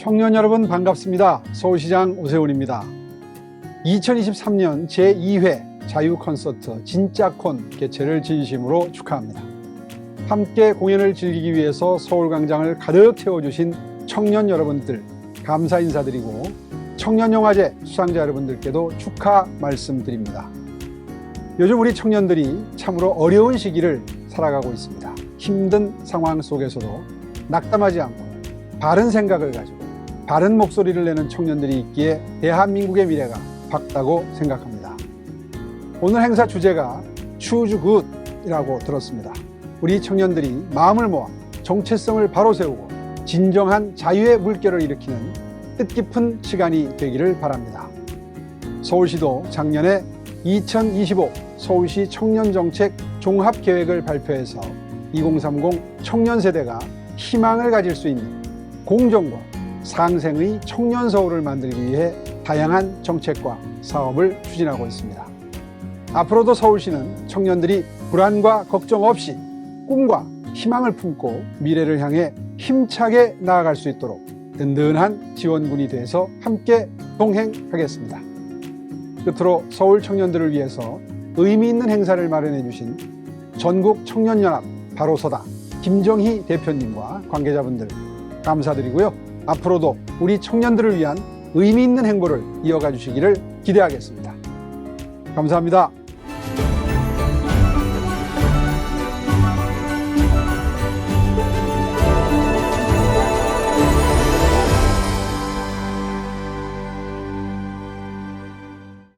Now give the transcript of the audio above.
청년 여러분 반갑습니다. 서울시장 오세훈입니다. 2023년 제2회 자유 콘서트 진짜콘 개최를 진심으로 축하합니다. 함께 공연을 즐기기 위해서 서울광장을 가득 채워주신 청년 여러분들 감사 인사드리고 청년영화제 수상자 여러분들께도 축하 말씀드립니다. 요즘 우리 청년들이 참으로 어려운 시기를 살아가고 있습니다. 힘든 상황 속에서도 낙담하지 않고 바른 생각을 가지고 바른 목소리를 내는 청년들이 있기에 대한민국의 미래가 밝다고 생각합니다. 오늘 행사 주제가 Choose Good이라고 들었습니다. 우리 청년들이 마음을 모아 정체성을 바로 세우고 진정한 자유의 물결을 일으키는 뜻깊은 시간이 되기를 바랍니다. 서울시도 작년에 2025 서울시 청년정책 종합계획을 발표해서 2030 청년 세대가 희망을 가질 수 있는 공정과 상생의 청년 서울을 만들기 위해 다양한 정책과 사업을 추진하고 있습니다. 앞으로도 서울시는 청년들이 불안과 걱정 없이 꿈과 희망을 품고 미래를 향해 힘차게 나아갈 수 있도록 든든한 지원군이 돼서 함께 동행하겠습니다. 끝으로 서울 청년들을 위해서 의미 있는 행사를 마련해 주신 전국 청년연합 바로서다 김정희 대표님과 관계자분들 감사드리고요. 앞으로도 우리 청년들을 위한 의미 있는 행보를 이어가 주시기를 기대하겠습니다. 감사합니다.